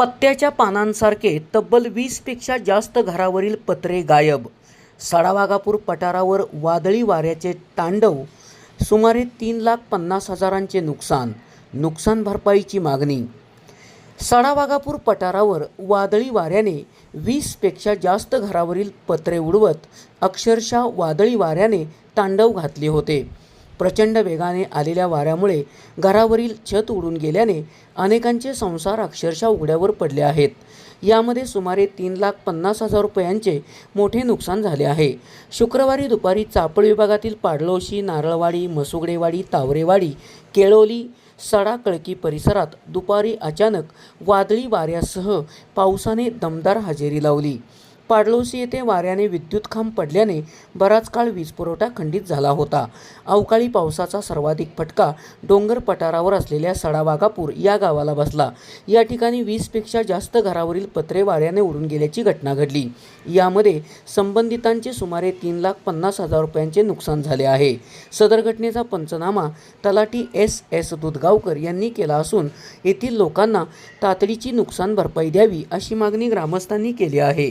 पत्त्याच्या पानांसारखे तब्बल वीसपेक्षा जास्त घरावरील पत्रे गायब. सडावागापूर पठारावर वादळी वाऱ्याचे तांडव सुमारे तीन लाख पन्नास हजारांचे नुकसान नुकसान भरपाईची मागणी. सडावागापूर पठारावर वादळी वाऱ्याने वीसपेक्षा जास्त घरावरील पत्रे उडवत अक्षरशः वादळी वाऱ्याने तांडव घातले होते. प्रचंड वेगाने आलेल्या वाऱ्यामुळे घरावरील छत उडून गेल्याने अनेकांचे संसार अक्षरशः उघड्यावर पडले आहेत. यामध्ये सुमारे तीन लाख पन्नास हजार रुपयांचे मोठे नुकसान झाले आहे. शुक्रवारी दुपारी चापळ विभागातील पाडलोशी नारळवाडी मसुगडेवाडी तावरेवाडी केळोली सडा कळकी परिसरात दुपारी अचानक वादळी वाऱ्यासह पावसाने दमदार हजेरी लावली. पाडलोसी येथे वाऱ्याने विद्युत खांब पडल्याने बराच काळ वीज पुरवठा खंडित झाला होता. अवकाळी पावसाचा सर्वाधिक फटका डोंगर पठारावर असलेल्या सडावागापूर या गावाला बसला. या ठिकाणी वीसपेक्षा जास्त घरावरील पत्रे वाऱ्याने उडून गेल्याची घटना घडली. यामध्ये संबंधितांचे सुमारे तीन लाख पन्नास हजार रुपयांचे नुकसान झाले आहे. सदर घटनेचा पंचनामा तलाठी एस. एस. दुधगावकर यांनी केला असून येथील लोकांना तातडीची नुकसान भरपाई द्यावी अशी मागणी ग्रामस्थांनी केली आहे.